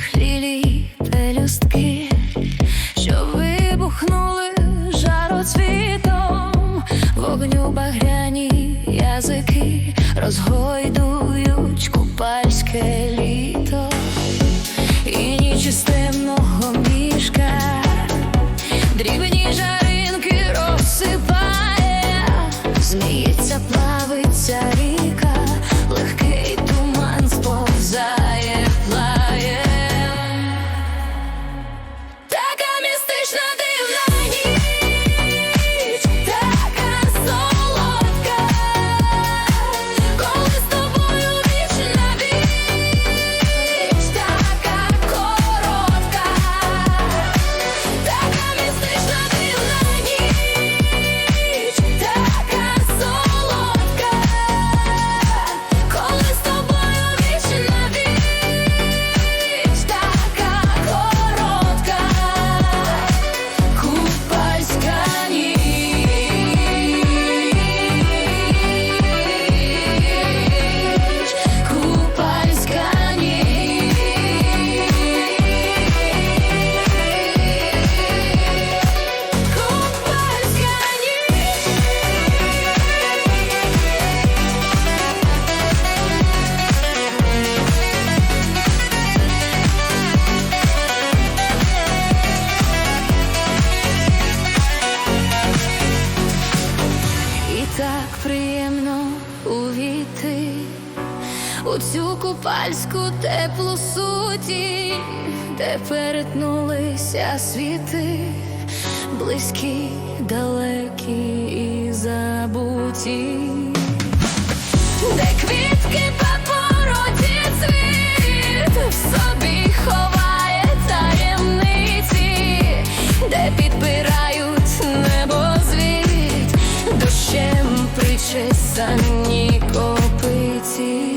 ніжних лілій пелюстки, що вибухнули жароцвітом, вогню багряні язики розгойдують купальське літо. І ніч із темного мішка, дрібні жаринки розсипає, зміється, плавиться увійти у цю купальську теплу суті, де перетнулися світи, близькі, далекі і забуті. на ній копиці.